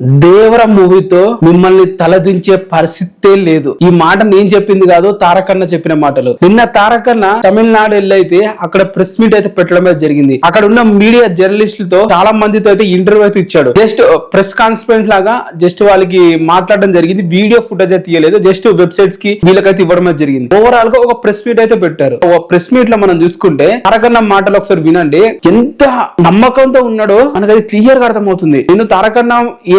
దేవర మూవీతో మిమ్మల్ని తలదించే పరిస్థితే లేదు. ఈ మాట నేను చెప్పింది కాదు తారకన్న చెప్పిన మాటలు. నిన్న తారకన్న తమిళనాడు వెళ్ళైతే అక్కడ ప్రెస్ మీట్ అయితే పెట్టడం జరిగింది. అక్కడ ఉన్న మీడియా జర్నలిస్టులతో చాలా మందితో అయితే ఇంటర్వ్యూ అయితే ఇచ్చాడు. జస్ట్ ప్రెస్ కాన్ఫరెన్స్ లాగా జస్ట్ వాళ్ళకి మాట్లాడడం జరిగింది. వీడియో ఫుటేజ్ అయితే తీయలేదు జస్ట్ వెబ్సైట్స్కి వీళ్ళకైతే ఇవ్వడం జరిగింది. ఓవరాల్గా ఒక ప్రెస్ మీట్ అయితే పెట్టారు. ఒక ప్రెస్ మీట్లో మనం చూసుకుంటే తారకన్న మాటలు ఒకసారి వినండి. ఎంత నమ్మకంతో ఉన్నాడో మనకు అది క్లియర్గా అర్థమవుతుంది. నేను తారకన్న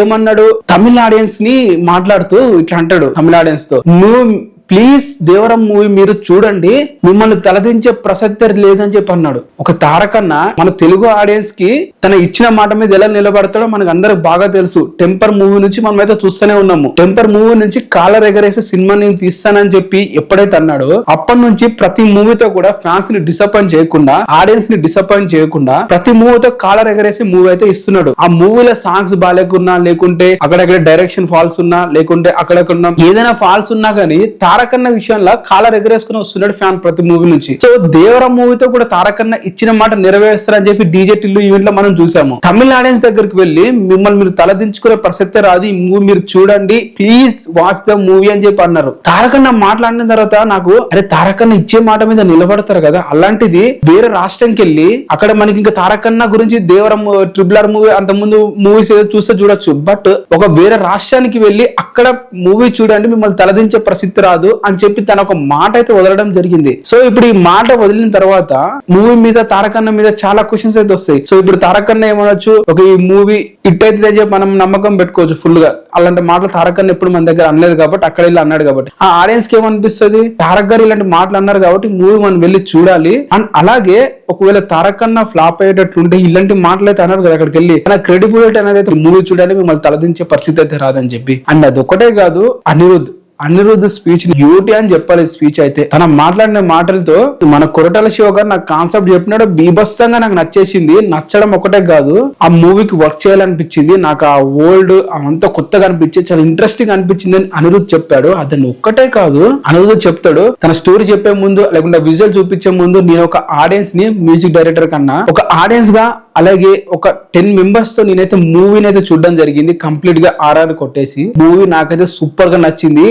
ఏమన్నాడు? తమిళ ఆడియన్స్ని మాట్లాడుతూ ఇట్లా అంటాడు తమిళ ఆడియన్స్తో. నువ్వు ప్లీజ్ దేవరం మూవీ మీరు చూడండి మిమ్మల్ని తలదించే ప్రసక్తి లేదని చెప్పి అన్నాడు. ఒక తారకన్న మన తెలుగు ఆడియన్స్కి తన ఇచ్చిన మాట మీద ఎలా నిలబడతాడో మనకు అందరికి బాగా తెలుసు. టెంపర్ మూవీ నుంచి మనం అయితే చూస్తూనే ఉన్నాము. టెంపర్ మూవీ నుంచి కాలర్ ఎగరేసే సినిమా నేను తీస్తానని చెప్పి ఎప్పుడైతే అన్నాడో అప్పటి నుంచి ప్రతి మూవీతో కూడా ఫ్యాన్స్ని డిసప్పాయింట్ చేయకుండా ఆడియన్స్ని డిసప్పాయింట్ చేయకుండా ప్రతి మూవీతో కాలర్ ఎగరేసి మూవీ అయితే ఇస్తున్నాడు. ఆ మూవీలో సాంగ్స్ బాగాలేకున్నా లేకుంటే అక్కడక్కడ డైరెక్షన్ ఫాల్స్ ఉన్నా లేకుంటే అక్కడక్కడ ఏదైనా ఫాల్స్ ఉన్నా కానీ తారకన్న విషయంలో కాలర్ ఎగరేసుకుని వస్తున్నాడు ఫ్యాన్ ప్రతి మూవీ నుంచి. సో దేవర మూవీతో కూడా తారకన్న ఇచ్చిన మాట నెరవేరుస్తారని చెప్పి డీజే టిల్లు ఈవెంట్లో మనం చూసాము. తమిళ ఆడియన్స్ దగ్గరికి వెళ్ళి మిమ్మల్ని మీరు తలదించుకునే ప్రసక్తే రాదు ఈ మూవీ మీరు చూడండి ప్లీజ్ వాచ్ ద మూవీ అని చెప్పి అన్నారు. తారకన్న మాట్లాడిన తర్వాత నాకు అరే తారకన్న ఇచ్చే మాట మీద నిలబడతారు కదా అలాంటిది వేరే రాష్ట్రంకి వెళ్ళి అక్కడ మనకి ఇంకా తారకన్న గురించి దేవరం ట్రిపుల్ ఆర్ మూవీ అంత ముందు మూవీస్ ఏదో చూస్తే చూడొచ్చు. బట్ ఒక వేరే రాష్ట్రానికి వెళ్ళి అక్కడ మూవీ చూడండి మిమ్మల్ని తలదించే ప్రసిద్ధి రాదు అని చెప్పి తన ఒక మాట అయితే వదలడం జరిగింది. సో ఇప్పుడు ఈ మాట వదిలిన తర్వాత మూవీ మీద తారకన్న మీద చాలా క్వశ్చన్స్ అయితే వస్తాయి. సో ఇప్పుడు తారకన్న ఏమనొచ్చు? ఒక ఈ మూవీ హిట్ అయితే చెప్పి మనం నమ్మకం పెట్టుకోవచ్చు ఫుల్గా. అలాంటి మాటలు తారకన్న ఎప్పుడు మన దగ్గర అనలేదు కాబట్టి అక్కడ వెళ్ళి అన్నాడు కాబట్టి. ఆ ఆడియన్స్కి ఏమనిపిస్తుంది? తారక్ గారు ఇలాంటి మాటలు అన్నారు కాబట్టి మూవీ మనం వెళ్ళి చూడాలి. అండ్ అలాగే ఒకవేళ తారకన్న ఫ్లాప్ అయ్యేటట్లుంటే ఇలాంటి మాటలు అయితే అన్నారు కదా అక్కడికి వెళ్ళి. తన క్రెడిబిలిటీ అనేది అయితే మూవీ చూడాలి మిమ్మల్ని తలదించే పరిస్థితి అయితే రాదని చెప్పి. అండ్ అది ఒకటే కాదు అనిరుద్ అనిరుద్ధ్ స్పీచ్ బ్యూటీ అని చెప్పాలి స్పీచ్ అయితే. తన మాట్లాడిన మాటలతో మన కొరటాల శివ గారు నాకు కాన్సెప్ట్ చెప్పినాడు బీభత్సంగా నాకు నచ్చేసింది నచ్చడం ఒకటే కాదు ఆ మూవీకి వర్క్ చేయాలనిపించింది నాకు ఆ ఓల్డ్ అంతా కొత్తగా అనిపించి చాలా ఇంట్రెస్టింగ్ అనిపించింది అని అనిరుద్ధ్ చెప్పాడు. అతను ఒక్కటే కాదు అనిరుద్ధ్ చెప్తాడు తన స్టోరీ చెప్పే ముందు లేకుండా విజువల్ చూపించే ముందు నేను ఒక ఆడియన్స్ని మ్యూజిక్ డైరెక్టర్ కన్నా ఒక ఆడియన్స్గా అలాగే ఒక టెన్ మెంబర్స్తో నేనైతే మూవీని అయితే చూడడం జరిగింది కంప్లీట్గా ఆర్ఆర్ కొట్టేసి మూవీ నాకైతే సూపర్గా నచ్చింది.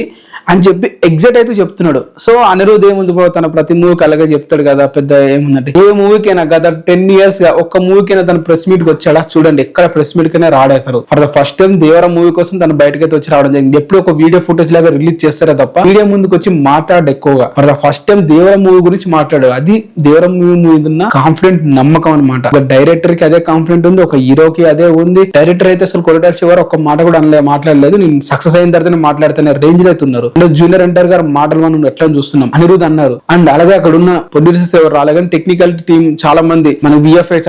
అని చెప్పి ఎగ్జాక్ట్ అయితే చెప్తున్నాడు. సో అనిరుద్ ఏముంది బ్రో? తన ప్రతి మూవీకి అలాగే చెప్తాడు కదా పెద్ద ఏముందంటే. ఏ మూవీకైనా గత టెన్ ఇయర్స్గా ఒక్క మూవీకైనా తన ప్రెస్ మీట్కి వచ్చాడా? చూడండి ఎక్కడ ప్రెస్ మీట్ కైనా రాడేస్తారు for the first time Devara movie కోసం తన బయటకైతే వచ్చి రావడం జరిగింది. ఎప్పుడు ఒక వీడియో ఫుటేజ్ లాగా రిలీజ్ చేస్తారే తప్ప వీడియో ముందుకు వచ్చి మాట్లాడు ఎక్కువగా. For the first time Devara movie గురించి మాట్లాడాడు. అది దేవర మూవీ మీద ఉన్న కాన్ఫిడెంట్ నమ్మకం అనమాట ఒక డైరెక్టర్కి అదే కాన్ఫిడెంట్ ఉంది ఒక హీరోకి అదే ఉంది. డైరెక్టర్ అయితే అసలు కొరటాల చివరి ఒక మాట కూడా అనలే మాట్లాడలేదు. నేను సక్సెస్ అయిన తర్వాత మాట్లాడుతున్న రేంజ్లో అయితే ఉన్నారు. జూనియర్ అంటారు గారు మాటలు మనం ఎట్లా చూస్తున్నాం? అనిరుద్ అన్నారు. అండ్ అలాగే అక్కడ ఉన్న ప్రొడ్యూసర్స్ ఎవరు? రాలేదు కానీ టెక్నికల్ టీం చాలా మంది మన విఎఫ్ఐ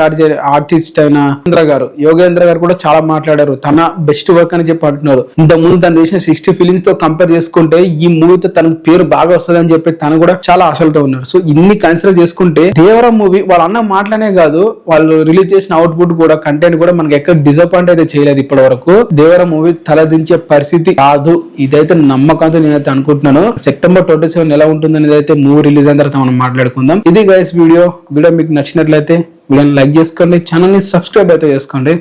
ఆర్టిస్ట్ అయిన. యోగేంద్ర గారు యోగేంద్ర గారు కూడా చాలా మాట్లాడారు. తన బెస్ట్ వర్క్ అని చెప్పి అంటున్నారు. ఇంత ముందు తను చేసిన సిక్స్టీ ఫిలిమ్స్తో కంపేర్ చేసుకుంటే ఈ మూవీతో తనకు పేరు బాగా వస్తుంది అని చెప్పి తను కూడా చాలా ఆశలతో ఉన్నారు. సో ఇన్ని కన్సిడర్ చేసుకుంటే దేవర మూవీ వాళ్ళ అన్న మాటలనే కాదు వాళ్ళు రిలీజ్ చేసిన అవుట్పుట్ కూడా కంటెంట్ కూడా మనకి ఎక్కడ డిసప్పాయింట్ అయితే చేయలేదు ఇప్పటి వరకు దేవర మూవీ తలదించే పరిస్థితి కాదు. ఇదైతే నమ్మకంతో నేను అయితే అనుకుంటున్నాను. సెప్టెంబర్ ట్వంటీ సెవెన్ ఎలా ఉంటుంది అనేది అయితే మూవీ రిలీజ్ అయిన తర్వాత మనం మాట్లాడుకుందాం. ఇది గైస్ వీడియో. వీడియో మీకు నచ్చినట్లయితే వీడియోని లైక్ చేసుకోండి. ఛానల్ని సబ్స్క్రైబ్ అయితే చేసుకోండి.